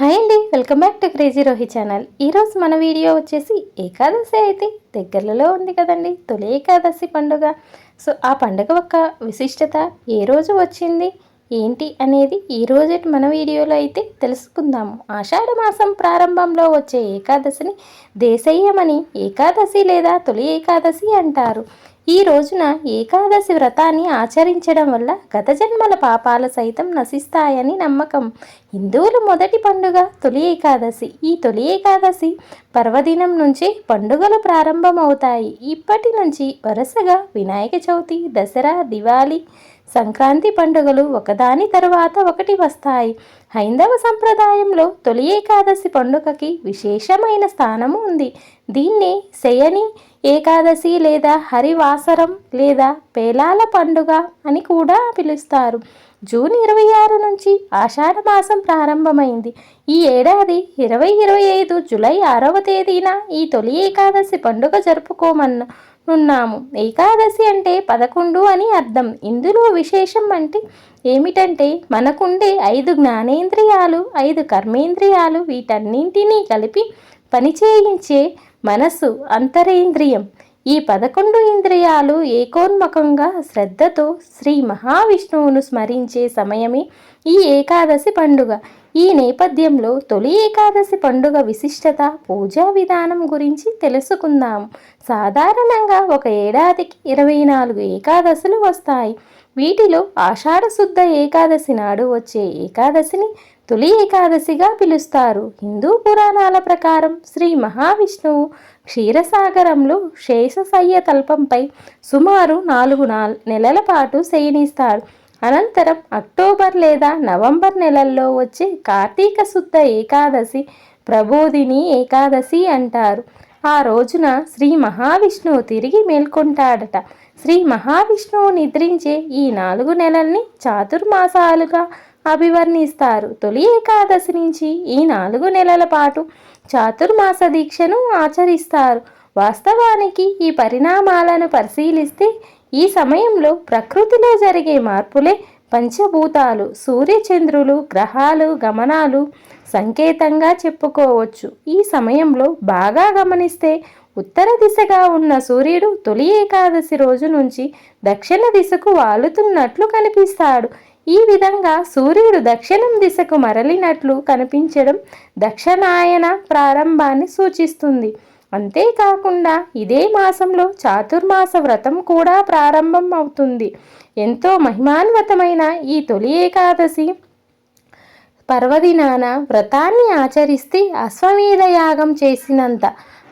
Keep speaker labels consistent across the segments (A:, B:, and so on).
A: Hi అండి welcome back to crazy Rohi channel. ఈరోజు మన వీడియో వచ్చేసి ఏకాదశి అయితే దగ్గరలో ఉంది కదండి తొలి ఏకాదశి పండుగ. సో ఆ పండుగ యొక్క విశిష్టత ఏ రోజు వచ్చింది ఏంటి అనేది ఈ మన వీడియోలో అయితే తెలుసుకుందాము. ఆషాఢ మాసం ప్రారంభంలో వచ్చే ఏకాదశిని దేశయ్యమని ఏకాదశి లేదా తొలి ఏకాదశి అంటారు. ఈ రోజున ఏకాదశి వ్రతాన్ని ఆచరించడం వల్ల గత జన్మల పాపాలు సైతం నశిస్తాయని నమ్మకం. హిందువుల మొదటి పండుగ తొలి ఏకాదశి. ఈ తొలి ఏకాదశి పర్వదినం నుంచి పండుగలు ప్రారంభమవుతాయి. ఇప్పటి నుంచి వరుసగా వినాయక చవితి దసరా దివాళీ సంక్రాంతి పండుగలు ఒకదాని తరువాత ఒకటి వస్తాయి. హైందవ సంప్రదాయంలో తొలి ఏకాదశి పండుగకి విశేషమైన స్థానము ఉంది. దీన్ని శయని ఏకాదశి లేదా హరివాసరం లేదా పేలాల పండుగ అని కూడా పిలుస్తారు. జూన్ ఇరవై ఆరు నుంచి ఆషాఢ మాసం ప్రారంభమైంది. ఈ ఏడాది ఇరవై ఇరవై ఐదు జులై ఆరవ తేదీన ఈ తొలి ఏకాదశి పండుగ జరుపుకోమన్న ఉన్నాము ఏకాదశి అంటే పదకొండు అని అర్థం. ఇందులో విశేషం అంటే ఏమిటంటే మనకుండే ఐదు జ్ఞానేంద్రియాలు ఐదు కర్మేంద్రియాలు వీటన్నింటినీ కలిపి పనిచేయించే మనస్సు అంతరేంద్రియం. ఈ పదకొండు ఇంద్రియాలు ఏకోన్ముఖంగా శ్రద్ధతో శ్రీ మహావిష్ణువును స్మరించే సమయమే ఈ ఏకాదశి పండుగ. ఈ నేపథ్యంలో తొలి ఏకాదశి పండుగ విశిష్టత పూజా విధానం గురించి తెలుసుకుందాము సాధారణంగా ఒక ఏడాదికి ఇరవై నాలుగు ఏకాదశులు వస్తాయి. వీటిలో ఆషాఢశుద్ధ ఏకాదశి నాడు వచ్చే ఏకాదశిని తొలి ఏకాదశిగా పిలుస్తారు. హిందూ పురాణాల ప్రకారం శ్రీ మహావిష్ణువు క్షీరసాగరంలో శేషశయ్య తల్పంపై సుమారు నాలుగు నెలల పాటు శయనిస్తాడు అనంతరం అక్టోబర్ లేదా నవంబర్ నెలల్లో వచ్చే కార్తీక శుద్ధ ఏకాదశి ప్రబోధిని ఏకాదశి అంటారు. ఆ రోజున శ్రీ మహావిష్ణువు తిరిగి మేల్కొంటాడట. శ్రీ మహావిష్ణువు నిద్రించే ఈ నాలుగు నెలల్ని చాతుర్మాసాలుగా అభివర్ణిస్తారు. తొలి ఏకాదశి నుంచి ఈ నాలుగు నెలల పాటు చాతుర్మాస దీక్షను ఆచరిస్తారు. వాస్తవానికి ఈ పరిణామాలను పరిశీలిస్తే ఈ సమయంలో ప్రకృతిలో జరిగే మార్పులే పంచభూతాలు. సూర్యచంద్రులు గ్రహాలు గమనాలు సంకేతంగా చెప్పుకోవచ్చు. ఈ సమయంలో బాగా గమనిస్తే ఉత్తర దిశగా ఉన్న సూర్యుడు తొలి ఏకాదశి రోజు నుంచి దక్షిణ దిశకు వాలుతున్నట్లు కనిపిస్తాడు. ఈ విధంగా సూర్యుడు దక్షిణం దిశకు మరలినట్లు కనిపించడం దక్షిణాయన ప్రారంభాన్ని సూచిస్తుంది. అంతేకాకుండా ఇదే మాసంలో చాతుర్మాస వ్రతం కూడా ప్రారంభం అవుతుంది. ఎంతో మహిమాన్వితమైన ఈ తొలి ఏకాదశి పర్వదినాన వ్రతాన్ని ఆచరిస్తే అశ్వమేధ యాగం చేసినంత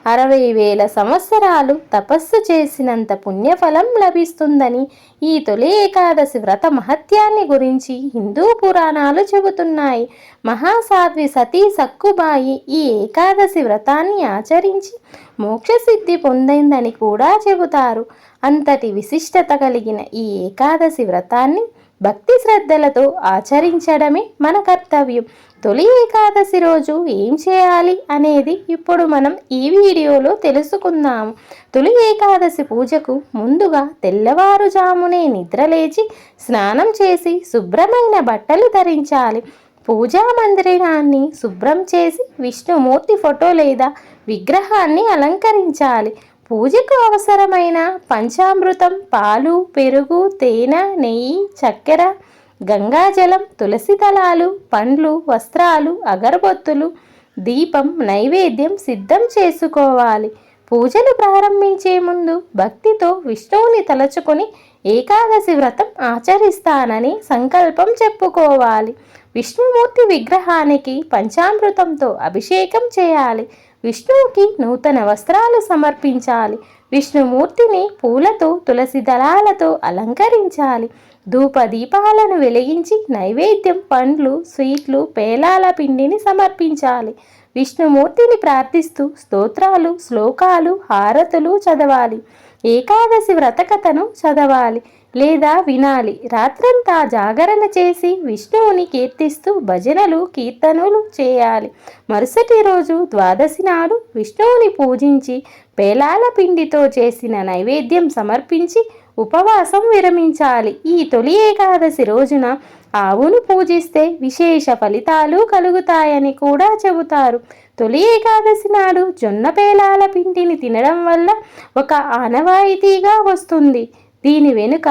A: అరవై వేల సంవత్సరాలు తపస్సు చేసినంత పుణ్యఫలం లభిస్తుందని ఈ తొలి ఏకాదశి వ్రత మహత్యాన్ని గురించి హిందూ పురాణాలు చెబుతున్నాయి. మహాసాధ్వి సతీ సక్కుబాయి ఈ ఏకాదశి వ్రతాన్ని ఆచరించి మోక్షసిద్ధి పొందిందని కూడా చెబుతారు. అంతటి విశిష్టత కలిగిన ఈ ఏకాదశి వ్రతాన్ని భక్తి శ్రద్ధలతో ఆచరించడమే మన కర్తవ్యం. తొలి ఏకాదశి రోజు ఏం చేయాలి అనేది ఇప్పుడు మనం ఈ వీడియోలో తెలుసుకుందాము తొలి ఏకాదశి పూజకు ముందుగా తెల్లవారుజామునే నిద్రలేచి స్నానం చేసి శుభ్రమైన బట్టలు ధరించాలి. పూజా మందిరాన్ని శుభ్రం చేసి విష్ణుమూర్తి ఫోటో లేదా విగ్రహాన్ని అలంకరించాలి. పూజకు అవసరమైన పంచామృతం పాలు పెరుగు తేనె నెయ్యి చక్కెర గంగాజలం తులసి దళాలు పండ్లు వస్త్రాలు అగరబొత్తులు దీపం నైవేద్యం సిద్ధం చేసుకోవాలి. పూజలు ప్రారంభించే ముందు భక్తితో విష్ణువుని తలచుకొని ఏకాదశి వ్రతం ఆచరిస్తానని సంకల్పం చెప్పుకోవాలి. విష్ణుమూర్తి విగ్రహానికి పంచామృతంతో అభిషేకం చేయాలి. విష్ణువుకి నూతన వస్త్రాలు సమర్పించాలి. విష్ణుమూర్తిని పూలతో తులసి దళాలతో అలంకరించాలి. ధూప దీపాలను వెలిగించి నైవేద్యం పండ్లు స్వీట్లు పేలాల పిండిని సమర్పించాలి. విష్ణుమూర్తిని ప్రార్థిస్తూ స్తోత్రాలు శ్లోకాలు హారతులు చదవాలి. ఏకాదశి వ్రతకథను చదవాలి. లేదా వినాలి. రాత్రంతా జాగరణ చేసి విష్ణువుని కీర్తిస్తూ భజనలు కీర్తనలు చేయాలి. మరుసటి రోజు ద్వాదశి నాడు విష్ణువుని పూజించి పేలాల పిండితో చేసిన నైవేద్యం సమర్పించి ఉపవాసం విరమించాలి. ఈ తొలి ఏకాదశి రోజున ఆవును పూజిస్తే విశేష ఫలితాలు కలుగుతాయని కూడా చెబుతారు. తొలి ఏకాదశి నాడు జొన్న పేలాల పిండిని తినడం వల్ల ఒక ఆనవాయితీగా వస్తుంది. దీని వెనుక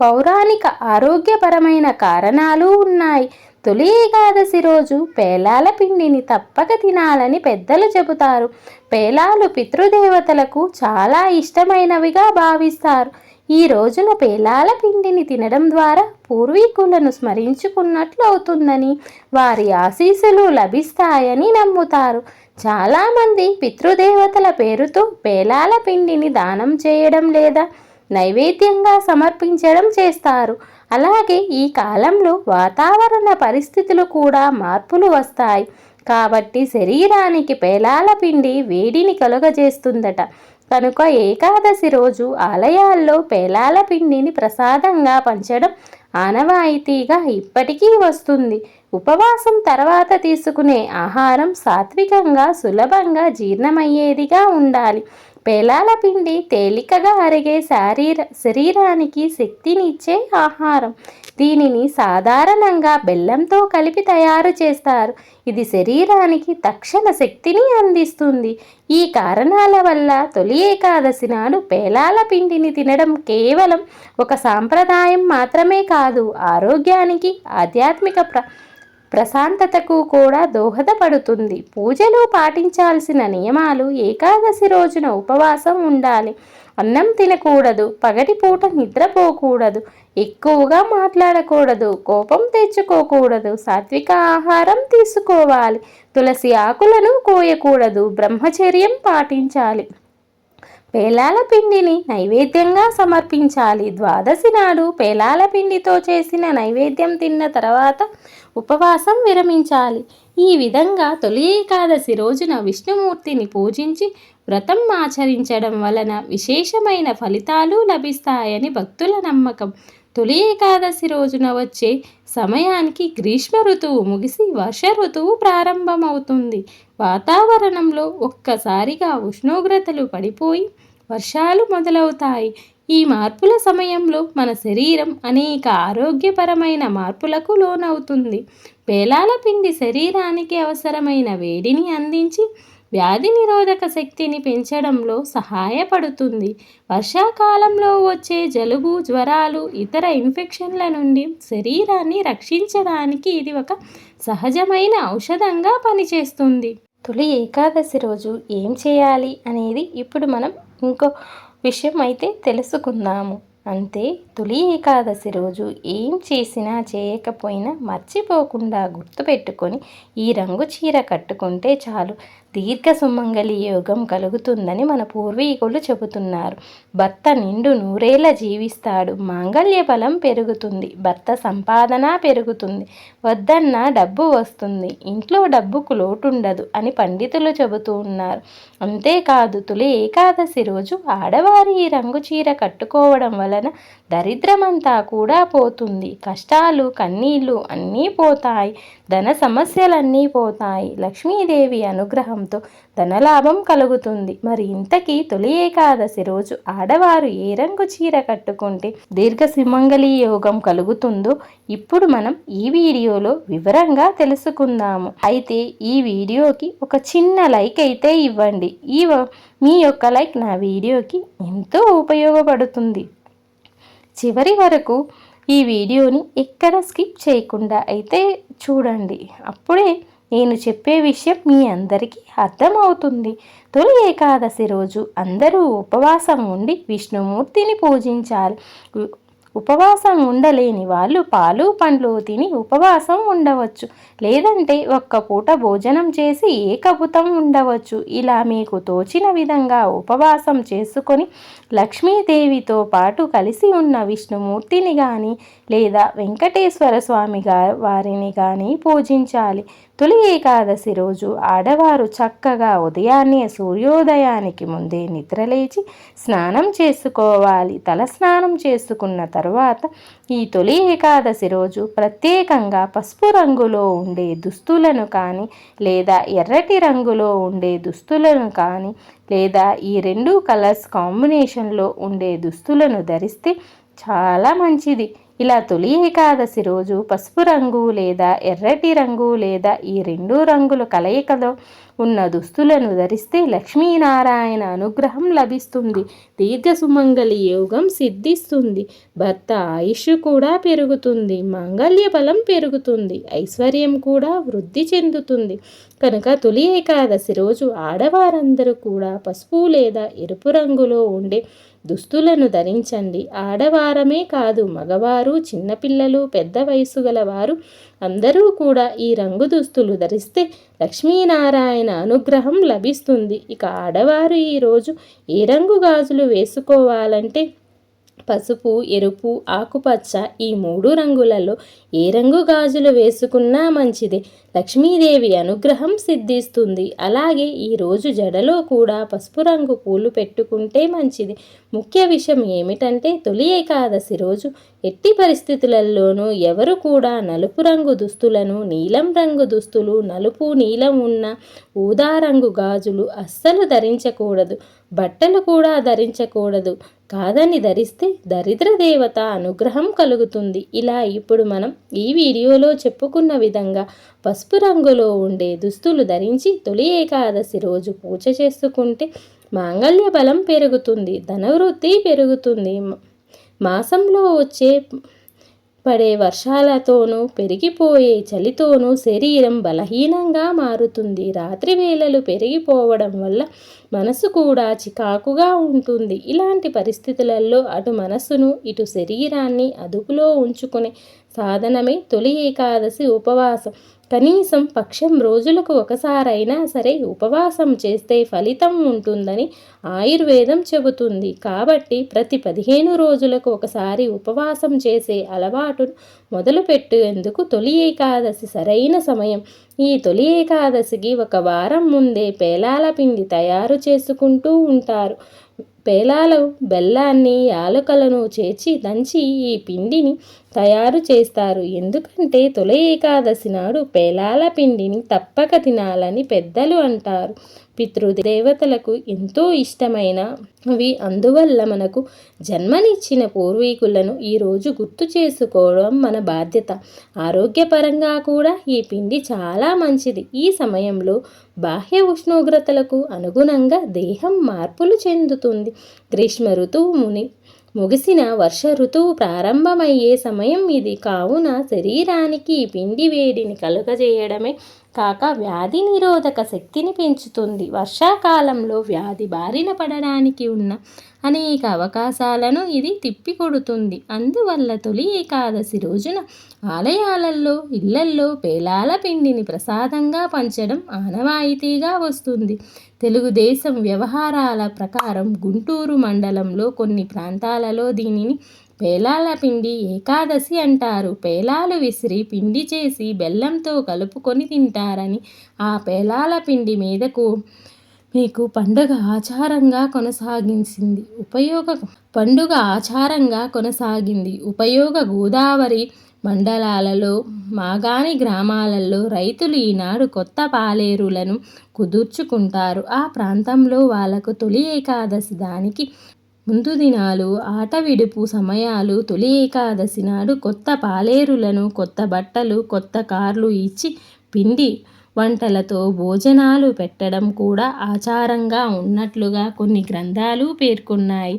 A: పౌరాణిక ఆరోగ్యపరమైన కారణాలు ఉన్నాయి. తొలి ఏకాదశి రోజు పేలాల పిండిని తప్పక తినాలని పెద్దలు చెబుతారు. పేలాలు పితృదేవతలకు చాలా ఇష్టమైనవిగా భావిస్తారు. ఈ రోజున పేలాల పిండిని తినడం ద్వారా పూర్వీకులను స్మరించుకున్నట్లు అవుతుందని వారి ఆశీస్సులు లభిస్తాయని నమ్ముతారు. చాలామంది పితృదేవతల పేరుతో పేలాల పిండిని దానం చేయడం లేదా నైవేద్యంగా సమర్పించడం చేస్తారు. అలాగే ఈ కాలంలో వాతావరణ పరిస్థితులు కూడా మార్పులు వస్తాయి. కాబట్టి శరీరానికి పేలాల పిండి వేడిని కలుగజేస్తుందట. కనుక ఏకాదశి రోజు ఆలయాల్లో పేలాల పిండిని ప్రసాదంగా పంచడం ఆనవాయితీగా ఇప్పటికీ వస్తుంది. ఉపవాసం తర్వాత తీసుకునే ఆహారం సాత్వికంగా సులభంగా జీర్ణమయ్యేదిగా ఉండాలి. పేలాల పిండి తేలికగా అరిగే శారీర శరీరానికి శక్తినిచ్చే ఆహారం. దీనిని సాధారణంగా బెల్లంతో కలిపి తయారు చేస్తారు. ఇది శరీరానికి తక్షణ శక్తిని అందిస్తుంది. ఈ కారణాల వల్ల తొలి ఏకాదశి నాడు పేలాల పిండిని తినడం కేవలం ఒక సాంప్రదాయం మాత్రమే కాదు ఆరోగ్యానికి ఆధ్యాత్మిక ప్ర ప్రశాంతతకు కూడా దోహదపడుతుంది. పూజలు పాటించాల్సిన నియమాలు ఏకాదశి రోజున ఉపవాసం ఉండాలి. అన్నం తినకూడదు పగటిపూట నిద్రపోకూడదు ఎక్కువగా మాట్లాడకూడదు కోపం తెచ్చుకోకూడదు సాత్విక ఆహారం తీసుకోవాలి తులసి ఆకులను కోయకూడదు బ్రహ్మచర్యం పాటించాలి. పేలాల పిండిని నైవేద్యంగా సమర్పించాలి. ద్వాదశి నాడు పేలాల పిండితో చేసిన నైవేద్యం తిన్న తర్వాత ఉపవాసం విరమించాలి. ఈ విధంగా తొలి ఏకాదశి రోజున విష్ణుమూర్తిని పూజించి వ్రతం ఆచరించడం వలన విశేషమైన ఫలితాలు లభిస్తాయని భక్తుల నమ్మకం. తొలి ఏకాదశి రోజున వచ్చే సమయానికి గ్రీష్మ ఋతువు ముగిసి వర్ష ఋతువు ప్రారంభమవుతుంది. వాతావరణంలో ఒక్కసారిగా ఉష్ణోగ్రతలు పడిపోయి వర్షాలు మొదలవుతాయి. ఈ మార్పుల సమయంలో మన శరీరం అనేక ఆరోగ్యపరమైన మార్పులకు లోనవుతుంది. పేలాల పిండి శరీరానికి అవసరమైన వేడిని అందించి వ్యాధి నిరోధక శక్తిని పెంచడంలో సహాయపడుతుంది. వర్షాకాలంలో వచ్చే జలుబు జ్వరాలు ఇతర ఇన్ఫెక్షన్ల నుండి శరీరాన్ని రక్షించడానికి ఇది ఒక సహజమైన ఔషధంగా పనిచేస్తుంది. తొలి ఏకాదశి రోజు ఏం చేయాలి అనేది ఇప్పుడు మనం ఇంకో విషయం అయితే తెలుసుకుందాము. అంతే తొలి ఏకాదశి రోజు ఏం చేసినా చేయకపోయినా మర్చిపోకుండా గుర్తుపెట్టుకొని ఈ రంగు చీర కట్టుకుంటే చాలు. దీర్ఘ సుమంగళి యోగం కలుగుతుందని మన పూర్వీకులు చెబుతున్నారు. భర్త నిండు నూరేళ్ళ జీవిస్తాడు. మాంగళ్య బలం పెరుగుతుంది. భర్త సంపాదన పెరుగుతుంది. వద్దన్న డబ్బు వస్తుంది. ఇంట్లో డబ్బుకు లోటుండదు అని పండితులు చెబుతూ ఉన్నారు. అంతేకాదు తొలి ఏకాదశి రోజు ఆడవారి ఈ రంగు చీర కట్టుకోవడం వలన దరిద్రమంతా కూడా పోతుంది. కష్టాలు కన్నీళ్ళు అన్నీ పోతాయి. ధన సమస్యలన్నీ పోతాయి. లక్ష్మీదేవి అనుగ్రహంతో ధనలాభం కలుగుతుంది. మరి ఇంతకీ తొలి ఏకాదశి రోజు ఆడవారు ఏ రంగు చీర కట్టుకుంటే దీర్ఘ సిమంగళి యోగం కలుగుతుందో ఇప్పుడు మనం ఈ వీడియో వీడియోలో వివరంగా తెలుసుకుందాము. అయితే ఈ వీడియోకి ఒక చిన్న లైక్ అయితే ఇవ్వండి. ఈ మీ యొక్క లైక్ నా వీడియోకి ఎంతో ఉపయోగపడుతుంది. చివరి వరకు ఈ వీడియోని ఎక్కడ స్కిప్ చేయకుండా అయితే చూడండి. అప్పుడే నేను చెప్పే విషయం మీ అందరికీ అర్థమవుతుంది. తొలి ఏకాదశి రోజు అందరూ ఉపవాసం ఉండి విష్ణుమూర్తిని పూజించాలి. ఉపవాసం ఉండలేని వాళ్ళు పాలు పండ్లు తిని ఉపవాసం ఉండవచ్చు. లేదంటే ఒక్క పూట భోజనం చేసి ఏకభుతం ఉండవచ్చు. ఇలా మీకు తోచిన విధంగా ఉపవాసం చేసుకొని లక్ష్మీదేవితో పాటు కలిసి ఉన్న విష్ణుమూర్తిని కానీ లేదా వెంకటేశ్వర స్వామి వారిని కానీ పూజించాలి. తొలి ఏకాదశి రోజు ఆడవారు చక్కగా ఉదయాన్నే సూర్యోదయానికి ముందే నిద్రలేచి స్నానం చేసుకోవాలి. తల స్నానం చేసుకున్న తర్వాత ఈ తొలి ఏకాదశి రోజు ప్రత్యేకంగా పసుపు రంగులో ఉండే దుస్తులను కానీ లేదా ఎర్రటి రంగులో ఉండే దుస్తులను కానీ లేదా ఈ రెండు కలర్స్ కాంబినేషన్లో ఉండే దుస్తులను ధరిస్తే చాలా మంచిది. ఇలా తొలి ఏకాదశి రోజు పసుపు రంగు లేదా ఎర్రటి రంగు లేదా ఈ రెండు రంగుల కలయికలో ఉన్న దుస్తులను ధరిస్తే లక్ష్మీనారాయణ అనుగ్రహం లభిస్తుంది. దీర్ఘ సుమంగళి యోగం సిద్ధిస్తుంది. భర్త ఆయుష్ కూడా పెరుగుతుంది. మాంగళ్య బలం పెరుగుతుంది. ఐశ్వర్యం కూడా వృద్ధి చెందుతుంది. కనుక తొలి ఏకాదశి రోజు ఆడవారందరూ కూడా పసుపు లేదా ఎరుపు రంగులో ఉండే దుస్తులను ధరించండి. ఆడవారమే కాదు మగవారు చిన్నపిల్లలు పెద్ద వయసు గల వారు అందరూ కూడా ఈ రంగు దుస్తులు ధరిస్తే లక్ష్మీనారాయణ అనుగ్రహం లభిస్తుంది. ఇక ఆడవారు ఈరోజు ఏ రంగు గాజులు వేసుకోవాలంటే పసుపు ఎరుపు ఆకుపచ్చ ఈ మూడు రంగులలో ఏ రంగు గాజులు వేసుకున్నా మంచిదే. లక్ష్మీదేవి అనుగ్రహం సిద్ధిస్తుంది. అలాగే ఈరోజు జడలో కూడా పసుపు రంగు పూలు పెట్టుకుంటే మంచిది. ముఖ్య విషయం ఏమిటంటే తొలి ఏకాదశి రోజు ఎట్టి పరిస్థితులలోనూ ఎవరు కూడా నలుపు రంగు దుస్తులను నీలం రంగు దుస్తులు నలుపు నీలం ఉన్న ఊదా రంగు గాజులు అస్సలు ధరించకూడదు. బట్టలు కూడా ధరించకూడదు. కాదని ధరిస్తే దరిద్ర దేవత అనుగ్రహం కలుగుతుంది. ఇలా ఇప్పుడు మనం ఈ వీడియోలో చెప్పుకున్న విధంగా పసుపు రంగులో ఉండే దుస్తులు ధరించి తొలి ఏకాదశి రోజు పూజ చేసుకుంటే మాంగళ్య బలం పెరుగుతుంది ధనవృత్తి పెరుగుతుంది. మాసంలో వచ్చే పడే వర్షాలతోనూ పెరిగిపోయే చలితోనూ శరీరం బలహీనంగా మారుతుంది. రాత్రి వేళలు పెరిగిపోవడం వల్ల మనసు కూడా చికాకుగా ఉంటుంది. ఇలాంటి పరిస్థితులలో అటు మనసును ఇటు శరీరాన్ని అదుపులో ఉంచుకునే సాధనమే తొలి ఏకాదశి ఉపవాసం. కనీసం పక్షం రోజులకు ఒకసారైనా సరే ఉపవాసం చేస్తే ఫలితం ఉంటుందని ఆయుర్వేదం చెబుతుంది. కాబట్టి ప్రతి పదిహేను రోజులకు ఒకసారి ఉపవాసం చేసే అలవాటును మొదలుపెట్టేందుకు తొలి ఏకాదశి సరైన సమయం. ఈ తొలి ఏకాదశికి ఒక వారం ముందే పేలాల పిండి తయారు చేసుకుంటూ ఉంటారు. పేలాలు బెల్లాన్ని యాలకలను చేర్చి దంచి ఈ పిండిని తయారు చేస్తారు. ఎందుకంటే తొలి ఏకాదశి నాడు పేలాల పిండిని తప్పక తినాలని పెద్దలు అంటారు. పితృదేవతలకు ఎంతో ఇష్టమైన అవి అందువల్ల మనకు జన్మనిచ్చిన పూర్వీకులను ఈరోజు గుర్తు చేసుకోవడం మన బాధ్యత. ఆరోగ్యపరంగా కూడా ఈ పిండి చాలా మంచిది. ఈ సమయంలో బాహ్య ఉష్ణోగ్రతలకు అనుగుణంగా దేహం మార్పులు చెందుతుంది. గ్రీష్మ ఋతువు ముని ముగిసిన వర్ష ఋతువు ప్రారంభమయ్యే సమయం ఇది. కావున శరీరానికి పిండి వేడిని కలుగజేయడమే కాక వ్యాధి నిరోధక శక్తిని పెంచుతుంది. వర్షాకాలంలో వ్యాధి బారిన పడడానికి ఉన్న అనేక అవకాశాలను ఇది తిప్పికొడుతుంది. అందువల్ల తొలి ఏకాదశి రోజున ఆలయాలలో ఇళ్ళల్లో పేలాల పిండిని ప్రసాదంగా పంచడం ఆనవాయితీగా వస్తుంది. తెలుగుదేశం వ్యవహారాల ప్రకారం గుంటూరు మండలంలో కొన్ని ప్రాంతాలలో దీనిని పేలాల పిండి ఏకాదశి అంటారు. పేలాలు విసిరి పిండి చేసి బెల్లంతో కలుపుకొని తింటారని ఆ పేలాల పిండి మీదకు మీకు పండుగ ఆచారంగా కొనసాగించింది. ఉపయోగ పండుగ ఆచారంగా కొనసాగింది. ఉపయోగ గోదావరి మండలాలలో మాగాని గ్రామాలలో రైతులు ఈనాడు కొత్త పాలేరులను కుదుర్చుకుంటారు. ఆ ప్రాంతంలో వాళ్ళకు తొలి ఏకాదశి దానికి ముందు దినాలు ఆట విడుపు సమయాలు తొలి ఏకాదశి నాడు కొత్త పాలేరులను కొత్త బట్టలు కొత్త కార్లు ఇచ్చి పిండి వంటలతో భోజనాలు పెట్టడం కూడా ఆచారంగా ఉన్నట్లుగా కొన్ని గ్రంథాలు పేర్కొన్నాయి.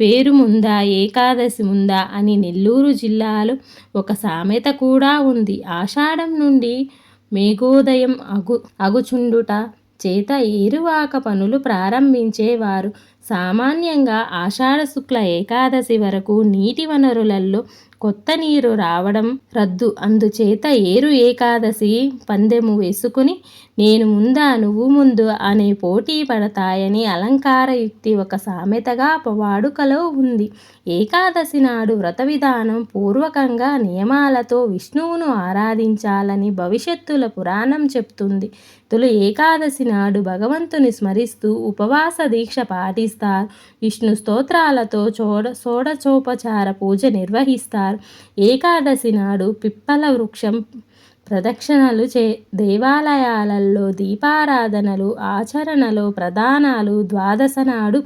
A: పేరు ముందా ఏకాదశి ముందా అని నెల్లూరు జిల్లాలో ఒక సామెత కూడా ఉంది. ఆషాఢం నుండి మేఘోదయం అగు అగుచుండుట చేత ఏరువాక పనులు ప్రారంభించేవారు. సామాన్యంగా ఆషాఢ శుక్ల ఏకాదశి వరకు నీటి వనరులలో కొత్త నీరు రావడం రద్దు. అందుచేత ఏరు ఏకాదశి పందెము వేసుకుని నేను ముందా నువ్వు ముందు అనే పోటీ పడతాయని అలంకార యుక్తి ఒక సామెతగా వాడుకలో ఉంది. ఏకాదశి నాడు వ్రత విధానం పూర్వకంగా నియమాలతో విష్ణువును ఆరాధించాలని భవిష్యత్తుల పురాణం చెప్తుంది. తొలి ఏకాదశి నాడు భగవంతుని స్మరిస్తూ ఉపవాస దీక్ష పాటిస్తారు. విష్ణు స్తోత్రాలతో చోడ షోడచోపచార పూజ నిర్వహిస్తారు. ఏకాదశి నాడు పిప్పల వృక్షం ప్రదక్షిణలు చే దేవాలయాలలో దీపారాధనలు ఆచరణలో ప్రధానాలు ద్వాదశ నాడు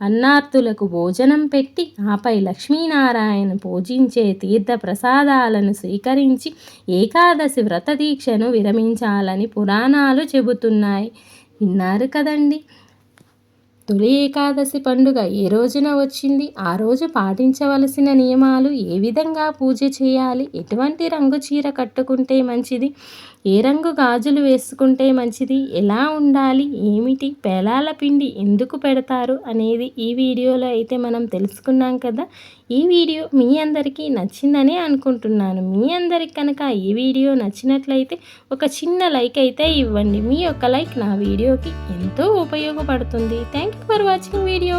A: అన్నార్థులకు భోజనం పెట్టి ఆపై లక్ష్మీనారాయణ పూజించే తీర్థ ప్రసాదాలను స్వీకరించి ఏకాదశి వ్రత దీక్షను విరమించాలని పురాణాలు చెబుతున్నాయి. విన్నారు కదండి? తొలి ఏకాదశి పండుగ ఏ రోజున వచ్చింది? ఆ రోజు పాటించవలసిన నియమాలు ఏ విధంగా పూజ చేయాలి? ఎటువంటి రంగు చీర కట్టుకుంటే మంచిది? ఏ రంగు గాజులు వేసుకుంటే మంచిది? ఎలా ఉండాలి? ఏమిటి? పేలాల పిండి ఎందుకు పెడతారు? అనేది ఈ వీడియోలో అయితే మనం తెలుసుకున్నాం కదా. ఈ వీడియో మీ అందరికీ నచ్చిందనే అనుకుంటున్నాను. మీ అందరికి కనుక ఈ వీడియో నచ్చినట్లయితే ఒక చిన్న లైక్ అయితే ఇవ్వండి. మీ యొక్క లైక్ నా వీడియోకి ఎంతో ఉపయోగపడుతుంది. Thank you for watching video